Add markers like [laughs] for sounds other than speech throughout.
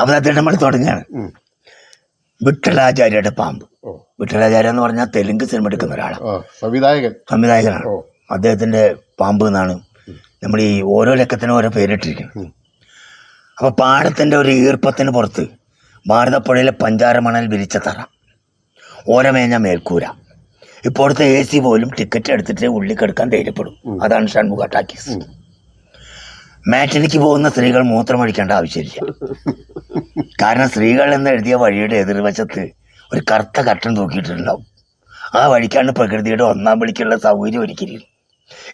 അദ്ദേഹം നമ്മൾ തുടങ്ങുകയാണ്. വിട്ടലാചാര്യയുടെ പാമ്പ്. വിട്ടലാചാര്യ എന്ന് പറഞ്ഞാൽ തെലുങ്ക് സിനിമ എടുക്കുന്ന ഒരാളാണ്. സംവിധായകൻ. സംവിധായകനാണ്. അദ്ദേഹത്തിന്റെ അദ്ദേഹത്തിന്റെ പാമ്പ് എന്നാണ് നമ്മൾ ഈ ഓരോ ലക്കത്തിനും ഓരോ പേരിട്ടിരിക്കുന്നത്. അപ്പൊ അപ്പോൾ പാടത്തിന്റെ ഒരു ഈർപ്പത്തിന് പുറത്ത് ഭാരതപ്പുഴയിലെ പഞ്ചാര മണൽ വിരിച്ച തറ ഓരമേഞ്ഞ മേൽക്കൂര. ഇപ്പോഴത്തെ എ സി പോലും ടിക്കറ്റ് എടുത്തിട്ട് ഉള്ളിൽ കിടക്കാൻ ധൈര്യപ്പെടും. അതാണ് ഷൺമുഖ ടാക്കീസ്. മാറ്റിനിക്ക് പോകുന്ന സ്ത്രീകൾ മൂത്രമൊഴിക്കേണ്ട ആവശ്യമില്ല. കാരണം സ്ത്രീകൾ എന്ന് എഴുതിയ വഴിയുടെ എതിർവശത്ത് ഒരു കറുത്ത കട്ടൻ തൂക്കിയിട്ടുണ്ടാവും. ആ വഴിക്കാണ് പ്രകൃതിയുടെ ഒന്നാം വിളിക്കുള്ള സൗകര്യം ഒരുക്കിയിരിക്കുന്നത്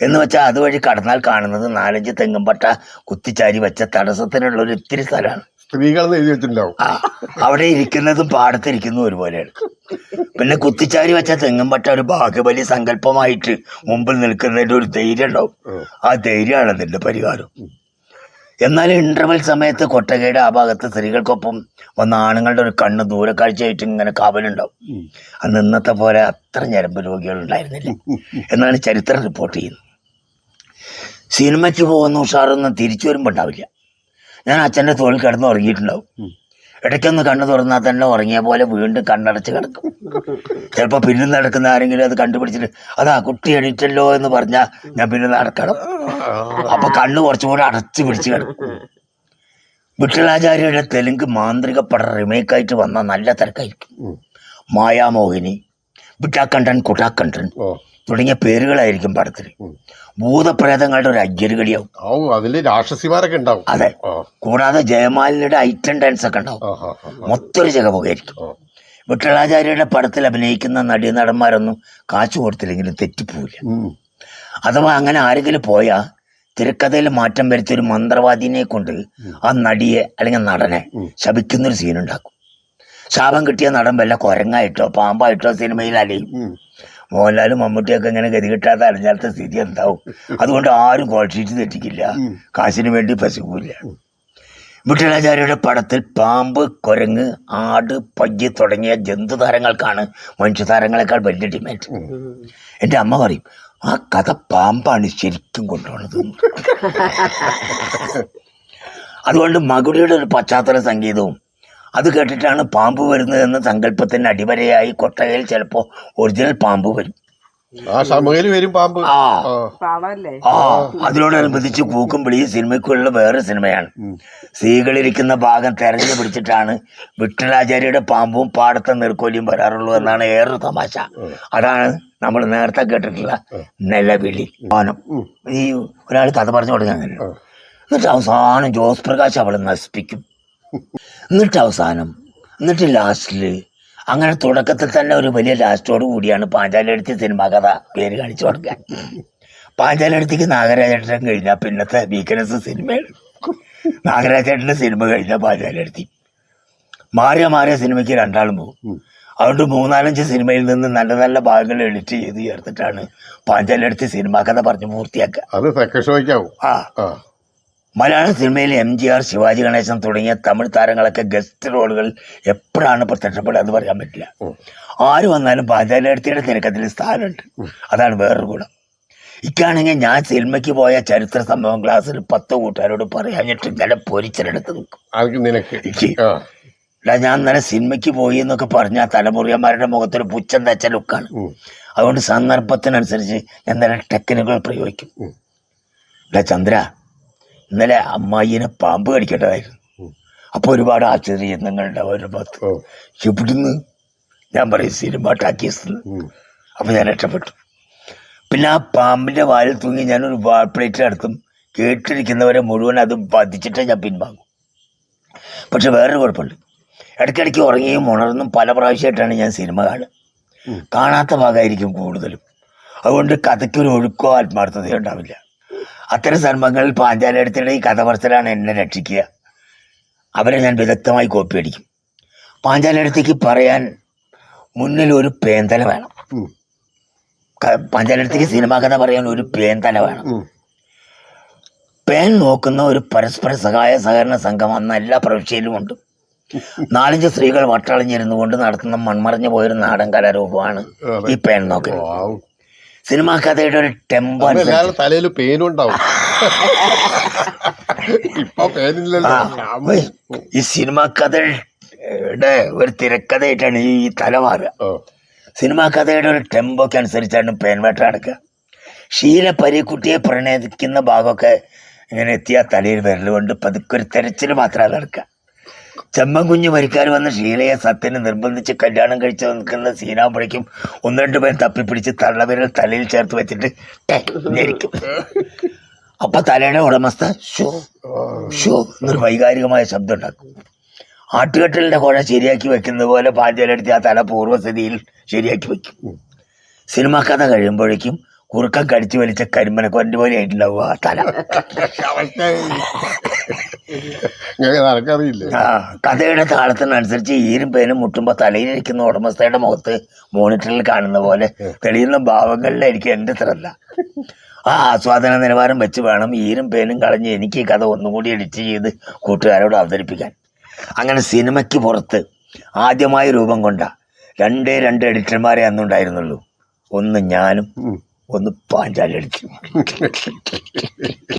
എന്ന് വെച്ചാൽ അതുവഴി കടന്നാൽ കാണുന്നത് നാലഞ്ച് തെങ്ങുംപട്ട കുത്തിച്ചാരി വെച്ച തടസ്സത്തിനുള്ള ഒരു ഇത്തിരി സ്ഥലമാണ്. സ്ത്രീകൾ എഴുതി വെച്ചിട്ടുണ്ടാവും. അവിടെ ഇരിക്കുന്നതും പാടത്തിരിക്കുന്നതും ഒരുപോലെയാണ്. പിന്നെ കുത്തിച്ചാരി വെച്ച തെങ്ങുംപട്ട ഒരു ബാഹുബലി സങ്കല്പമായിട്ട് മുമ്പിൽ നിൽക്കുന്നതിന്റെ ഒരു ധൈര്യം ഉണ്ടാവും. ആ. ധൈര്യമാണ് അതിന്റെ പരിഹാരം. എന്നാൽ ഇന്റർവൽ സമയത്ത് കൊട്ടകയുടെ ആ ഭാഗത്ത് സ്ത്രീകൾക്കൊപ്പം വന്ന ആണുങ്ങളുടെ ഒരു കണ്ണ് ദൂരക്കാഴ്ചയായിട്ട് ഇങ്ങനെ കാവലുണ്ടാവും. അന്ന് ഇന്നത്തെ പോലെ അത്ര ഞരമ്പ് രോഗികൾ ഉണ്ടായിരുന്നില്ല. എന്നാണ് ചരിത്രം റിപ്പോർട്ട് ചെയ്യുന്നത്. സിനിമയ്ക്ക് പോകുന്ന ഉഷാറൊന്നും തിരിച്ചു വരുമ്പോൾ ഉണ്ടാവില്ല. ഞാൻ അച്ഛന്റെ തോളിൽ കിടന്ന് ഉറങ്ങിയിട്ടുണ്ടാവും. ഇടയ്ക്കൊന്ന് കണ്ണു തുറന്നാൽ തന്നെ ഉറങ്ങിയ പോലെ വീണ്ടും കണ്ണടച്ച് കിടക്കും. ചിലപ്പോൾ പിന്നെ നടക്കുന്ന ആരെങ്കിലും അത് കണ്ടുപിടിച്ചിട്ട് അതാ കുട്ടി എണീറ്റല്ലോ എന്ന് പറഞ്ഞാൽ ഞാൻ പിന്നെ നടക്കണം. അപ്പൊ കണ്ണ് കുറച്ചും കൂടെ അടച്ചു പിടിച്ച് കിടക്കും. വിട്ടലാചാര്യയുടെ തെലുങ്ക് മാന്ത്രിക പട റിമേക്കായിട്ട് വന്ന നല്ല തിരക്കായിരിക്കും. മായാമോഹിനി വിട്ടാക്കണ്ടൻ കുട്ടാക്കണ്ടൻ. തുടങ്ങിയ പേരുകളായിരിക്കും പടത്തിൽ. ഭൂതപ്രേതങ്ങളുടെ ഒരു അയ്യരുകളിയാവും ഔ അതിൽ രാക്ഷസിമാരൊക്കെ ഉണ്ടാവും. അതെ. കൂടാതെ ജയമാലിനിയുടെ ഐറ്റം ഡാൻസ് ഒക്കെ ഉണ്ടാവും. മൊത്തൊരു ജഗമുഖായിരിക്കും വിട്ടളാചാര്യയുടെ പടത്തിൽ അഭിനയിക്കുന്ന നടീനടന്മാരൊന്നും കാച്ചു കൊടുത്തില്ലെങ്കിലും തെറ്റിപ്പോവില്ല. അഥവാ അങ്ങനെ ആരെങ്കിലും പോയാ തിരക്കഥയിൽ മാറ്റം വരുത്തിയ ഒരു മന്ത്രവാദിനെ കൊണ്ട് ആ നടിയെ അല്ലെങ്കിൽ നടനെ ശപിക്കുന്നൊരു സീനുണ്ടാക്കും ശാപം കിട്ടിയ നടൻ വല്ല കുരങ്ങായിട്ടോ പാമ്പായിട്ടോ സിനിമയിൽ അലയും. മോഹൻലാലും മമ്മൂട്ടിയൊക്കെ ഇങ്ങനെ ഗതി കിട്ടാതെ അലഞ്ഞാലത്തെ സ്ഥിതി എന്താവും? അതുകൊണ്ട് ആരും കോൾ ഷീറ്റ് തെറ്റിക്കില്ല. കാശിന് വേണ്ടി പശുക്കൂല. വിട്ടലാചാര്യയുടെ പടത്തിൽ പാമ്പ് കുരങ്ങ് ആട് പയ്യ് തുടങ്ങിയ ജന്തു താരങ്ങൾക്കാണ് മനുഷ്യ താരങ്ങളെക്കാൾ വലിയ ഡിമാൻഡ് എന്റെ അമ്മ പറയും ആ കഥ പാമ്പാണ് ശരിക്കും കൊണ്ടുപോണത്. [laughs] അതുകൊണ്ട് മകുടിയുടെ ഒരു പശ്ചാത്തല സംഗീതവും അത് കേട്ടിട്ടാണ് പാമ്പ് വരുന്നതെന്ന സങ്കല്പത്തിന് അടിവരയായി കൊട്ടയിൽ ചിലപ്പോൾ ഒറിജിനൽ പാമ്പ് വരും. ആ വരും പാമ്പ്. ആ. അതിനോടനുബന്ധിച്ച് കൂക്കും വിളി സിനിമയ്ക്കുള്ള വേറെ സിനിമയാണ്. സ്ത്രീകളിരിക്കുന്ന ഭാഗം തെരഞ്ഞു പിടിച്ചിട്ടാണ് വിട്ടലാചാര്യയുടെ പാമ്പും പാടത്തെ നീർക്കോലിയും വരാറുള്ളൂ എന്നാണ് ഏറെ തമാശ. അതാണ് നമ്മൾ നേരത്തെ കേട്ടിട്ടുള്ള നിലവിളി. ഈ ഒരാൾ കഥ പറഞ്ഞു കൊടുക്കാൻ എന്നിട്ട് അവസാനം ജോസ് പ്രകാശ് അവളെ നശിപ്പിക്കും. എന്നിട്ട് അവസാനം എന്നിട്ട് ലാസ്റ്റിൽ അങ്ങനെ തുടക്കത്തിൽ തന്നെ ഒരു വലിയ ലാസ്റ്റോട് കൂടിയാണ് പാഞ്ചാലടുത്ത് സിനിമ കഥ പേര് കാണിച്ചു കൊടുക്കുക പാഞ്ചാലടുത്തേക്ക് നാഗരാജേട്ടൻ കഴിഞ്ഞാൽ പിന്നത്തെ വീക്ക്നെസ് സിനിമയാണ് നാഗരാജേട്ടന്റെ സിനിമ കഴിഞ്ഞാൽ പാഞ്ചാലടുത്തി മാറിയ മാറിയ സിനിമയ്ക്ക് രണ്ടാളും പോകും. അതുകൊണ്ട് മൂന്നാലഞ്ച് സിനിമയിൽ നിന്ന് നല്ല നല്ല ഭാഗങ്ങൾ എഡിറ്റ് ചെയ്ത് ചേർത്തിട്ടാണ് പാഞ്ചാലടുത്ത് സിനിമ കഥ പറഞ്ഞ് പൂർത്തിയാക്കുക. അത് ആ. ആ. മലയാള സിനിമയിൽ M G R Sivaji Ganesan തുടങ്ങിയ തമിഴ് താരങ്ങളൊക്കെ ഗസ്റ്റ് റോളുകൾ എപ്പോഴാണ് പ്രത്യക്ഷപ്പെടുക എന്ന് പറയാൻ പറ്റില്ല. ആര് വന്നാലും പാചാലടുത്തിയുടെ തിരക്കത്തിൽ സ്ഥാനമുണ്ട്. അതാണ് വേറൊരു ഗുണം. ഇക്കാണെങ്കിൽ ഞാൻ സിനിമയ്ക്ക് പോയ ചരിത്ര സംഭവം ക്ലാസ്സിൽ പത്ത് കൂട്ടുകാരോട് പറയാഞ്ഞിട്ട് ഇന്നലെ പൊരിച്ചിലെടുത്ത് നിൽക്കും. ഞാൻ ഇന്നലെ സിനിമയ്ക്ക് പോയി എന്നൊക്കെ പറഞ്ഞാൽ തലമുറിയന്മാരുടെ മുഖത്തൊരു പുച്ഛം തച്ച ലുക്കാണ് അതുകൊണ്ട് സന്ദർഭത്തിനനുസരിച്ച് ഞാൻ നല്ല ടെക്നിക്കുകൾ പ്രയോഗിക്കും. ചന്ദ്ര ഇന്നലെ അമ്മായിനെ പാമ്പ് കടിക്കേണ്ടതായിരുന്നു അപ്പൊ അപ്പോൾ ഒരുപാട് ആശ്ചര്യങ്ങളുണ്ട് അവരുടെ ഭാഗത്ത്. ഇവിടുന്ന് ഞാൻ പറയും സിനിമ ടാക്കീസ് അപ്പൊ അപ്പോൾ ഞാൻ രക്ഷപ്പെട്ടു. പിന്നെ ആ പാമ്പിന്റെ വാലിൽ തൂങ്ങി ഞാനൊരു വാൾ പ്ലേറ്റ് നടത്തും കേട്ടിരിക്കുന്നവരെ മുഴുവൻ അത് വധിച്ചിട്ടേ ഞാൻ പിൻവാങ്ങും. പക്ഷെ വേറൊരു കുഴപ്പമുണ്ട്. ഇടയ്ക്കിടയ്ക്ക് ഉറങ്ങിയും ഉണർന്നും പല പ്രാവശ്യമായിട്ടാണ് ഞാൻ സിനിമ കാണുക. കാണാത്ത ഭാഗമായിരിക്കും കൂടുതലും. അതുകൊണ്ട് കഥയ്ക്കൊരു ഒഴുക്കോ ആത്മാർത്ഥതയോ ഉണ്ടാവില്ല. അത്തരം സന്ദർഭങ്ങളിൽ പാഞ്ചാലയടത്തിയുടെ ഈ കഥ പറച്ചിലാണ് എന്നെ രക്ഷിക്കുക. അവരെ ഞാൻ വിദഗ്ധമായി കോപ്പി അടിക്കും. പാഞ്ചാലയടത്തേക്ക് പറയാൻ മുന്നിൽ ഒരു പേന്തല വേണം. പാഞ്ചാലടുത്തേക്ക് പാഞ്ചാലയടത്തേക്ക് സിനിമാ കഥ പറയാൻ ഒരു പേന്തല വേണം. പേൻ നോക്കുന്ന ഒരു പരസ്പര സഹായ സഹകരണ സംഘം അന്ന് എല്ലാ പ്രവിശ്യയിലും ഉണ്ട്. നാലഞ്ച് സ്ത്രീകൾ വട്ടളഞ്ഞിരുന്നു കൊണ്ട് നടത്തുന്ന മൺമറഞ്ഞു പോയൊരു നാടൻ കലാരൂപമാണ് ഈ പേൻ നോക്കൽ. സിനിമാ കഥയുടെ ഒരു ടെമ്പോ തലയിൽ പേനുണ്ടാവും. ഇപ്പൊ ഈ സിനിമാ കഥയുടെ ഒരു തിരക്കഥയായിട്ടാണ് ഈ തല മാറുക. ഓ. സിനിമാ കഥയുടെ ഒരു ടെമ്പോക്ക് അനുസരിച്ചാണ് പേൻവേട്ട നടക്കുക. ഷീല പരീക്കുട്ടിയെ പ്രണയിക്കുന്ന ഭാഗമൊക്കെ ഇങ്ങനെ എത്തിയ തലയിൽ വിരലുകൊണ്ട് പതുക്കെ ഒരു തെരച്ചിൽ മാത്രമാണ് നടക്കുക. ചെമ്മൻ കുഞ്ഞ് വന്ന ഷീലയെ സത്യന് നിർബന്ധിച്ച് കല്യാണം കഴിച്ച് നിൽക്കുന്ന സീനാമ്പുഴയ്ക്കും ഒന്ന് രണ്ട് പേരും തപ്പിപ്പിടിച്ച് തള്ളവിരൽ തലയിൽ ചേർത്ത് വെച്ചിട്ട് ഞെരിക്കും. അപ്പൊ തലയുടെ ഉടമസ്ഥ ഷോ ഷോ എന്നൊരു വൈകാരികമായ ശബ്ദം ഉണ്ടാക്കും. ആട്ടുകെട്ടലിന്റെ കുഴ ശരിയാക്കി വെക്കുന്നത് പോലെ പാഞ്ചാലെടുത്ത് ആ തല പൂർവസ്ഥിതിയിൽ ശരിയാക്കി വെക്കും. സിനിമ കഥ കഴിയുമ്പോഴേക്കും കുറുക്കം കടിച്ചു വലിച്ച കരിമ്പന കൊന്റെ പോലെ ആയിട്ടുണ്ടാവും ആ തല. [laughs] നടക്കറിയില്ലേ ആ കഥയുടെ താളത്തിനനുസരിച്ച് ഈരും പേനും മുട്ടുമ്പോൾ തലയിലിരിക്കുന്ന ഉടമസ്ഥയുടെ മുഖത്ത് മോണിറ്ററിൽ കാണുന്ന പോലെ തെളിയുന്ന ഭാവങ്ങളിലായിരിക്കും എന്റെ ശ്രദ്ധ ആ ആസ്വാദന നിലവാരം വെച്ച് വേണം ഈരും പേനും കളഞ്ഞ് എനിക്ക് ഈ കഥ ഒന്നുകൂടി എഡിറ്റ് ചെയ്ത് കൂട്ടുകാരോട് അവതരിപ്പിക്കാൻ. അങ്ങനെ സിനിമയ്ക്ക് പുറത്ത് ആദ്യമായ രൂപം കൊണ്ട രണ്ടേ രണ്ട് എഡിറ്റർമാരെ അന്നുണ്ടായിരുന്നുള്ളൂ. ഒന്ന് ഞാനും ഒന്ന് പാഞ്ചാലി എഡിറ്റർ [laughs]